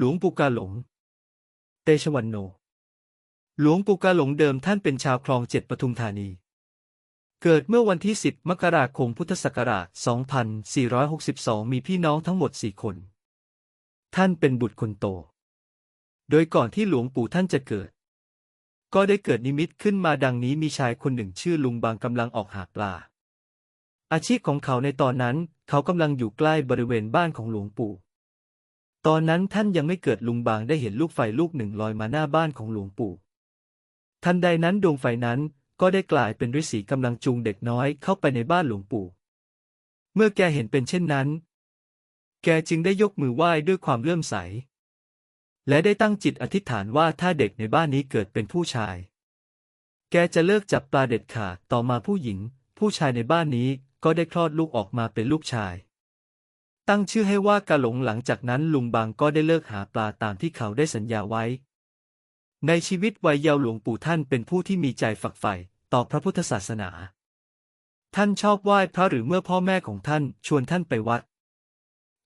หลวงปู่กาหลง เตชะวันโน หลวงปู่กาหลงเดิมท่านเป็นชาวคลองเจ็ดปทุมธานี เกิดเมื่อวันที่ 10 มกราคมพุทธศักราช 2462 มีพี่น้องทั้งหมด 4 คน ท่านเป็นบุตรคนโต โดยก่อนที่หลวงปู่ท่านจะเกิด ก็ได้เกิดนิมิตขึ้นมาดังนี้มีชายคนหนึ่งชื่อลุงบางกำลังออกหาปลาอาชีพของเขาในตอนนั้น เขากำลังอยู่ใกล้บริเวณบ้านของหลวงปู่ ตอนนั้นท่านยังไม่เกิดลุงบางได้เห็นลูกไฟลูกหนึ่งลอยมาหน้าบ้านของหลวงปู่ ทันใดนั้นดวงไฟนั้นก็ได้กลายเป็นฤาษีกำลังจูงเด็กน้อยเข้าไปในบ้านหลวงปู่ เมื่อแกเห็นเป็นเช่นนั้น แกจึงได้ยกมือไหว้ด้วยความเลื่อมใส และได้ตั้งจิตอธิษฐานว่าถ้าเด็กในบ้านนี้เกิดเป็นผู้ชาย แกจะเลิกจับปลาเด็ดขาดต่อมาผู้หญิง ผู้ชายในบ้านนี้ก็ได้คลอดลูกออกมาเป็นลูกชาย ตั้งชื่อให้ว่ากะหลงหลังจากนั้นลุงบางก็ได้เลิกหาปลาตามที่เขาได้สัญญาไว้ ในชีวิตวัยเยาว์หลวงปู่ท่านเป็นผู้ที่มีใจฝักใฝ่ต่อพระพุทธศาสนา ท่านชอบไหว้พระหรือเมื่อพ่อแม่ของท่านชวนท่านไปวัด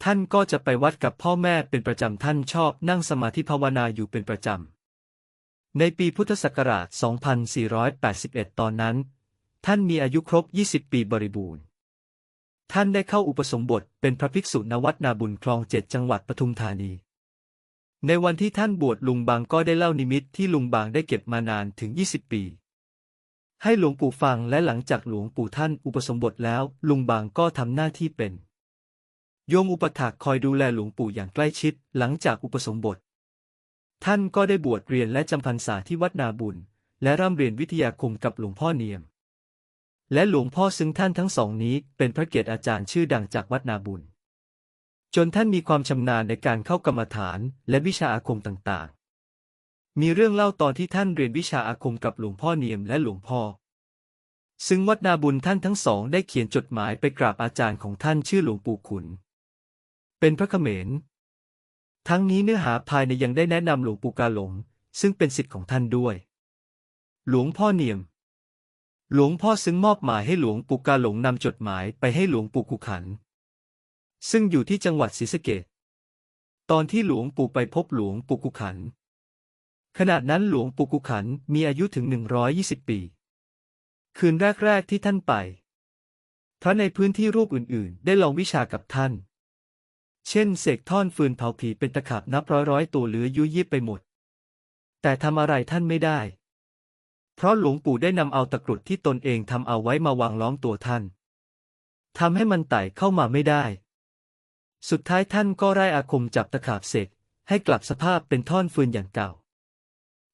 ท่านก็จะไปวัดกับพ่อแม่เป็นประจำท่านชอบนั่งสมาธิภาวนาอยู่เป็นประจำ ในปีพุทธศักราช 2481 ตอนนั้น ท่านมีอายุครบ 20 ปีบริบูรณ์ ท่านได้เข้าอุปสมบทเป็นพระภิกษุณวัดนาบุญคลองเจ็ดจังหวัดปทุมธานี ในวันที่ท่านบวชลุงบางก็ได้เล่านิมิตที่ลุงบางได้เก็บมานานถึง 20 ปี ให้หลวงปู่ฟังและหลังจากหลวงปู่ท่านอุปสมบทแล้ว ลุงบางก็ทำหน้าที่เป็น โยมอุปถากคอยดูแลหลวงปู่อย่างใกล้ชิด หลังจากอุปสมบท ท่านก็ได้บวชเรียนและจำพรรษาที่วัดนาบุญ และร่ำเรียนวิทยาคมกับหลวงพ่อเนียม และหลวงพ่อซึ่งท่านทั้งสองนี้เป็นพระเกียรติอาจารย์ชื่อดังจากวัดนาบุญ จนท่านมีความชำนาญในการเข้ากรรมฐานและวิชาอาคมต่างๆ มีเรื่องเล่าตอนที่ท่านเรียนวิชาอาคมกับหลวงพ่อเนียมและหลวงพ่อ ซึ่งวัดนาบุญท่านทั้งสองได้เขียนจดหมายไปกราบอาจารย์ของท่านชื่อหลวงปู่ขุน เป็นพระเขมร ทั้งนี้เนื้อหาภายในยังได้แนะนำหลวงปู่กาหลงซึ่งเป็นสิทธิ์ของท่านด้วย หลวงพ่อเนียม หลวงพ่อซึ่งมอบหมายให้หลวงปู่กาหลงนำจดหมายไปให้หลวงปู่กุขัน ซึ่งอยู่ที่จังหวัดศรีสะเกษตอนที่หลวงปู่ไปพบหลวงปู่กุขัน ขณะนั้นหลวงปู่กุขันมีอายุถึง 120 ปี คืนแรก ๆ ที่ท่านไปพระในพื้นที่รูปอื่น ๆ ได้ลองวิชากับท่าน เช่นเสกท่อนฟืนเผาผีเป็นตะขาบนับร้อยๆตัวเหลือยุยยิบไปหมด แต่ทำอะไรท่านไม่ได้ เพราะหลวงปู่ได้นำเอาตะกรุดที่ตนเองทำเอาไว้มาวางล้อมตัวท่านทำให้มันไต่เข้ามาไม่ได้ สุดท้ายท่านก็ไร้อาคมจับตะขาบเสกให้กลับสภาพเป็นท่อนฟืนอย่างเก่า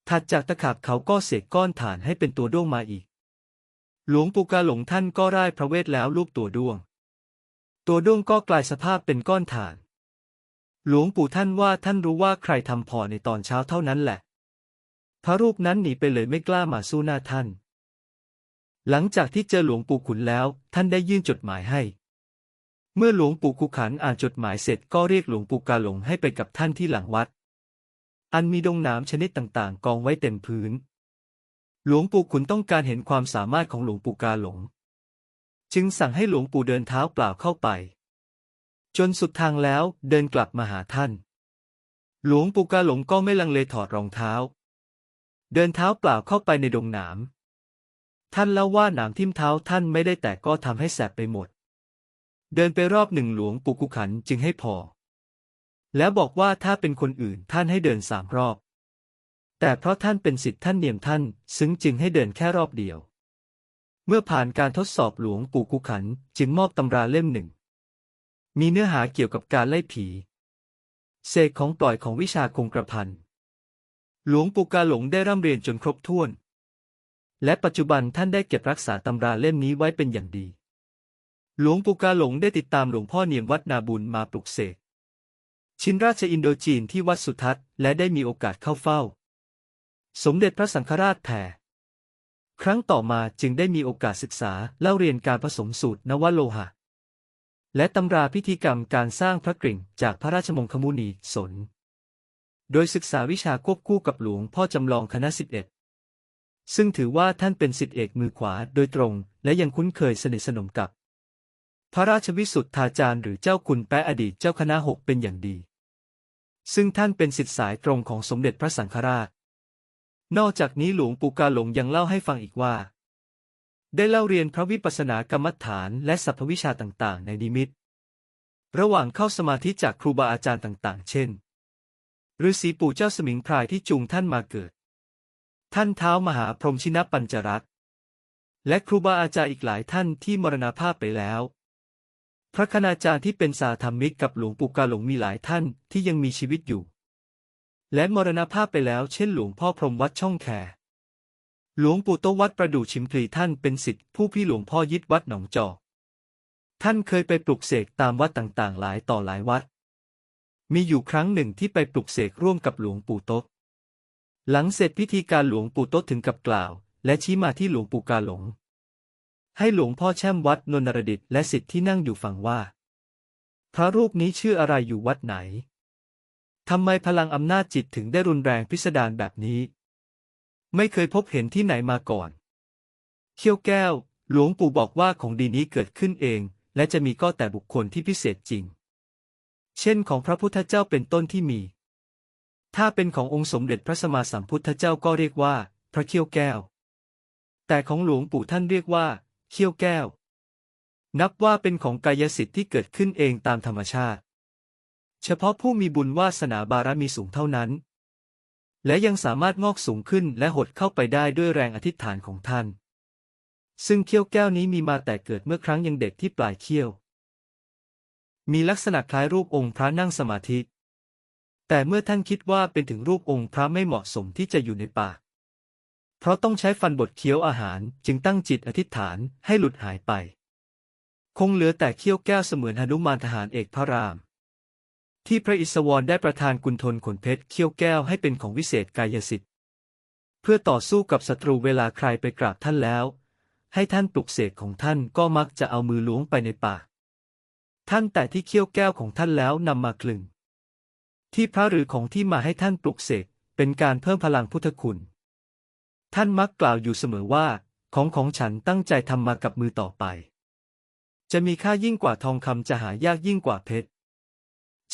ถัดจากตะขาบเขาก็เสกก้อนถ่านให้เป็นตัวด้วงมาอีก หลวงปู่กาหลงท่านก็ไร้พระเวทแล้วรูปตัวด้วง ตัวด้วงก็กลายสภาพเป็นก้อนถ่าน หลวงปู่ท่านว่าท่านรู้ว่าใครทำพอในตอนเช้าเท่านั้นแหละ พระรูปนั้นหนีไปเลยไม่กล้ามาสู้หน้าท่าน หลังจากที่เจอหลวงปู่ขุนแล้ว ท่านได้ยื่นจดหมายให้ เมื่อหลวงปู่ขุขันอ่านจดหมายเสร็จก็เรียกหลวงปู่กาหลงให้ไปกับท่านที่หลังวัด อันมีดงน้ำชนิดต่างๆ กองไว้เต็มพื้น หลวงปู่ขุนต้องการเห็นความสามารถของหลวงปู่กาหลง จึงสั่งให้หลวงปู่เดินเท้าเปล่าเข้าไป จนสุดทางแล้วเดินกลับมาหาท่าน หลวงปู่กาหลงก็ไม่ลังเลถอดรองเท้า เดินเท้าเปล่าเข้าไปในดงหนามท่านเล่าว่าหนามทิ่มเท้าท่านไม่ได้แต่ก็ทำให้แสบไปหมด เดินไปรอบหนึ่งหลวงปู่กุขันจึงให้พอ แล้วบอกว่าถ้าเป็นคนอื่นท่านให้เดินสามรอบ แต่เพราะท่านเป็นสิทธิ์ท่านเนียมท่าน ซึ่งจึงให้เดินแค่รอบเดียว เมื่อผ่านการทดสอบหลวงปู่กุขันจึงมอบตำราเล่มหนึ่ง มีเนื้อหาเกี่ยวกับการไล่ผีเสกของปล่อยของวิชาคงกระพัน หลวงปู่กาหลงได้ร่ำเรียนจนครบถ้วน และปัจจุบันท่านได้เก็บรักษาตำราเล่มนี้ไว้เป็นอย่างดี หลวงปู่กาหลงได้ติดตามหลวงพ่อเนียมวัดนาบุญมาปลุกเสกชินราชอินโดจีนที่วัดสุทัศน์และได้มีโอกาสเข้าเฝ้า สมเด็จพระสังฆราชแผ่ครั้งต่อมาจึงได้มีโอกาสศึกษาเล่าเรียนการผสมสูตรนวโลหะ และตำราพิธีกรรมการสร้างพระกริ่งจากพระราชมงคมุนีสน โดยศึกษาวิชาควบคู่กับหลวงพ่อจำลองคณะสิบเอ็ดซึ่งถือว่าท่านเป็นสิทธิเอกมือขวาโดยตรง และยังคุ้นเคยสนิทสนมกับ พระราชวิสุทธาจารย์หรือเจ้าคุณแปะอดีตเจ้าคณะหกเป็นอย่างดี ซึ่งท่านเป็นสิทธิสายตรงของสมเด็จพระสังฆราช นอกจากนี้หลวงปู่กาหลงยังเล่าให้ฟังอีกว่า ได้เล่าเรียนพระวิปัสสนากรรมฐานและสัพพวิชาต่างๆ ในนิมิต ระหว่างเข้าสมาธิจากครูบาอาจารย์ต่าง ๆ เช่น ฤาษีปู่เจ้าสมิงพรายที่จูงท่านมาเกิด ท่านเท้ามหาพรหมชินปัญจรักษ์และครูบาอาจารย์อีกหลายท่านที่มรณภาพไปแล้ว พระคณาจารย์ที่เป็นสาธรรมิกกับหลวงปู่กาหลงมีหลายท่านที่ยังมีชีวิตอยู่ และมรณภาพไปแล้วเช่นหลวงพ่อพรหมวัดช่องแคหลวงปู่โตวัดประดู่ชิมพลีท่านเป็นสิทธิผู้พี่หลวงพ่อยิดวัดหนองจอกท่านเคยไปปลุกเสกตามวัดต่างๆ หลายต่อหลายวัด มีอยู่ครั้งหนึ่งที่ไปปลุกเสกร่วมกับหลวงปู่โต๊ะหลังเสร็จพิธีการหลวงปู่โต๊ะถึงกับกล่าว และชี้มาที่หลวงปู่กาหลง ให้หลวงพ่อแช่มวัดนนรดิตและสิทธิ์ที่นั่งอยู่ฟังว่า พระรูปนี้ชื่ออะไรอยู่วัดไหนทำไมพลังอำนาจจิตถึงได้รุนแรงพิสดารแบบนี้ ไม่เคยพบเห็นที่ไหนมาก่อน เขี้ยวแก้ว หลวงปู่บอกว่าของดีนี้เกิดขึ้นเอง และจะมีก็แต่บุคคลที่พิเศษจริง เช่นของพระพุทธเจ้าเป็นต้นที่มี ถ้าเป็นขององค์สมเด็จพระสัมมาสัมพุทธเจ้าก็เรียกว่า พระเขี้ยวแก้ว แต่ของหลวงปู่ท่านเรียกว่า เขี้ยวแก้ว นับว่าเป็นของกายสิทธิ์ที่เกิดขึ้นเองตามธรรมชาติ เฉพาะผู้มีบุญวาสนาบารมีสูงเท่านั้น และยังสามารถงอกสูงขึ้นและหดเข้าไปได้ด้วยแรงอธิษฐานของท่าน ซึ่งเขี้ยวแก้วนี้มีมาแต่เกิดเมื่อครั้งยังเด็กที่ปลายเขี้ยว มีลักษณะคล้ายรูปองค์พระนั่งสมาธิ แต่เมื่อท่านคิดว่าเป็นถึงรูปองค์พระไม่เหมาะสมที่จะอยู่ในปากเพราะต้องใช้ฟันบดเคี้ยวอาหารจึงตั้งจิตอธิษฐานให้หลุดหายไป คงเหลือแต่เขี้ยวแก้วเสมือนหนุมานทหารเอกพระราม ที่พระอิศวรได้ประทานกุณฑลขนเพชรเขี้ยวแก้วให้เป็นของวิเศษกายสิทธิ์เพื่อต่อสู้กับศัตรูเวลาใครไปกราบท่านแล้ว ให้ท่านปลุกเสกของท่านก็มักจะเอามือล้วงไปในปาก ท่านแต่ที่เขี้ยวแก้วของท่านแล้วนำมากลึง ที่พระหรือของที่มาให้ท่านปลุกเสกเป็นการเพิ่มพลังพุทธคุณ ท่านมักกล่าวอยู่เสมอว่า ของของฉันตั้งใจทำมากับมือต่อไป จะมีค่ายิ่งกว่าทองคำจะหายากยิ่งกว่าเพชร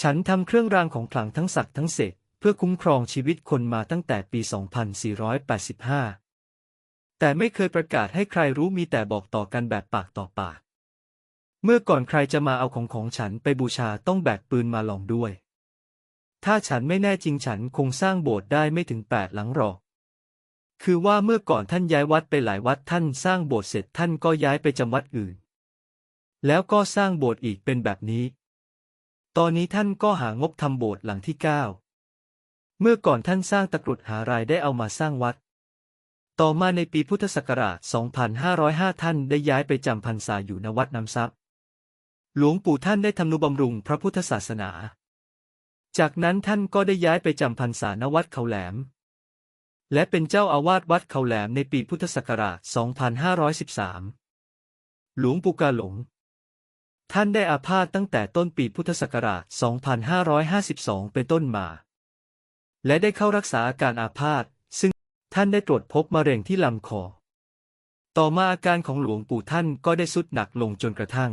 ฉันทำเครื่องรางของขลังทั้งศักดิ์ทั้งเศษเพื่อคุ้มครองชีวิตคนมาตั้งแต่ปี 2485 แต่ไม่เคยประกาศให้ใครรู้มีแต่บอกต่อกันแบบปากต่อปาก เมื่อก่อนใครจะมาเอาของของฉันไปบูชาต้องแบกปืนมาลองด้วย ถ้าฉันไม่แน่จริงฉันคงสร้างโบสถ์ได้ไม่ถึงแปดหลังหรอก คือว่าเมื่อก่อนท่านย้ายวัดไปหลายวัดท่านสร้างโบสถ์เสร็จท่านก็ย้ายไปจำวัดอื่น แล้วก็สร้างโบสถ์อีกเป็นแบบนี้ ตอนนี้ท่านก็หางบทำโบสถ์หลังที่เก้าเมื่อก่อนท่านสร้างตะกรุดหารายได้เอามาสร้างวัด ต่อมาในปีพุทธศักราช 2505 ท่านได้ย้ายไปจำพรรษาอยู่ณวัดน้ำซับ หลวงปู่ท่านได้ทำนุบำรุงพระพุทธศาสนา จากนั้นท่านก็ได้ย้ายไปจำพรรษาณวัดเขาแหลม และเป็นเจ้าอาวาสวัดเขาแหลมในปีพุทธศักราช 2513 หลวงปู่กาหลง ท่านได้อาพาธตั้งแต่ต้นปีพุทธศักราช 2552 เป็นต้นมา และได้เข้ารักษาอาการอาพาธซึ่งท่านได้ตรวจพบมะเร็งที่ลำคอ ต่อมาอาการของหลวงปู่ท่านก็ได้สุดหนักลงจนกระทั่ง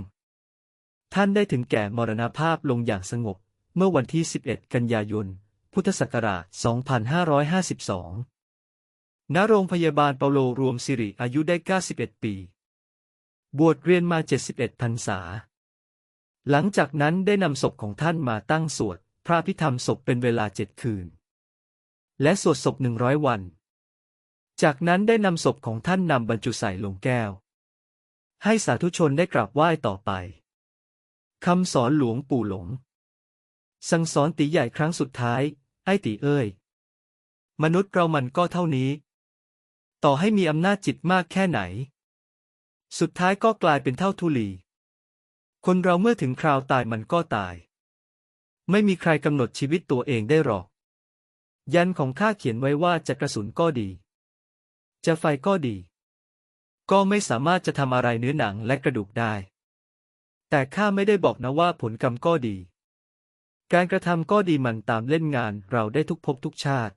ท่านได้ถึงแก่มรณภาพลงอย่างสงบ เมื่อวันที่ 11 กันยายน พุทธศักราช 2552 ณ โรงพยาบาลเปาโลรวมสิริอายุได้ 91 ปี บวชเรียนมา 71พรรษา หลังจากนั้นได้นำศพของท่านมาตั้งสวด พระพิธรรมศพเป็นเวลาเจ็ดคืน และสวดศพหนึ่งร้อยวัน จากนั้นได้นำศพของท่านนำบรรจุใส่ลงแก้ว ให้สาธุชนได้กราบไหว้ต่อไป คำสอนหลวงปู่หลง สั่งสอนตีใหญ่ครั้งสุดท้าย ไอ้ตีเอ้ย มนุษย์เรามันก็เท่านี้ ต่อให้มีอำนาจจิตมากแค่ไหน สุดท้ายก็กลายเป็นเท่าทุลี คนเราเมื่อถึงคราวตายมันก็ตาย ไม่มีใครกำหนดชีวิตตัวเองได้หรอก ยันของข้าเขียนไว้ว่าจะกระสุนก็ดี จะไฟก็ดี ก็ไม่สามารถจะทำอะไรเนื้อหนังและกระดูกได้ แต่ข้าไม่ได้บอกนะว่าผลกรรมก็ดี การกระทำก็ดีมันตามเล่นงานเราได้ทุกภพทุกชาติ